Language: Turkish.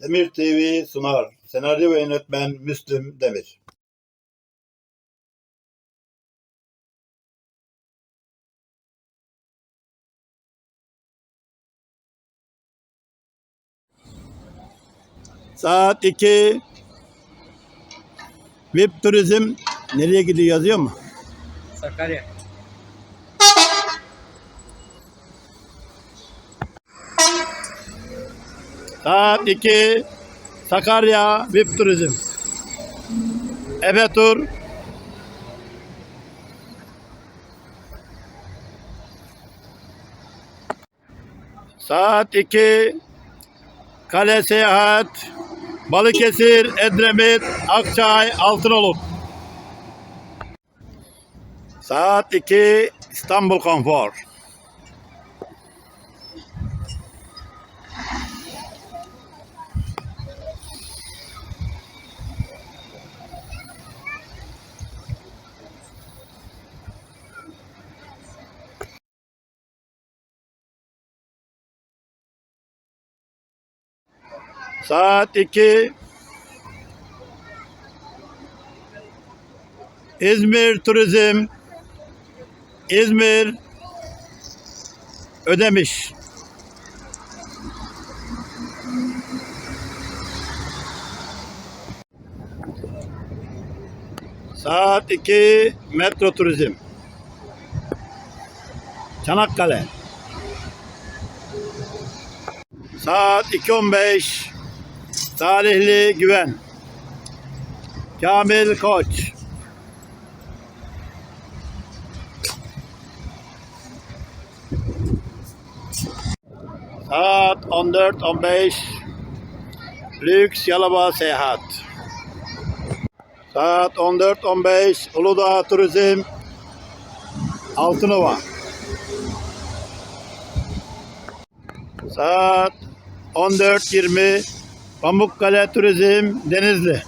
Demir TV sunar. Senaryo ve yönetmen Müslüm Demir. Saat 2 VIP Turizm nereye gidiyor yazıyor mu? Sakarya. Saat 2 Sakarya VIP Turizm. Efe Tur. Saat 2 Kale Seyahat Balıkesir, Edremit, Akçay, Altınoluk. Saat 2 İstanbul Konfor. Saat 2 İzmir Turizm. İzmir Ödemiş. Saat 2 Metro Turizm. Çanakkale. Saat 2.15 Salihli Güven. Kamil Koç. Saat 14.15 Lüks Yalova Seyahat. Saat 14.15 Uludağ Turizm. Altınova. Saat 14.20 Pamukkale Turizm Denizli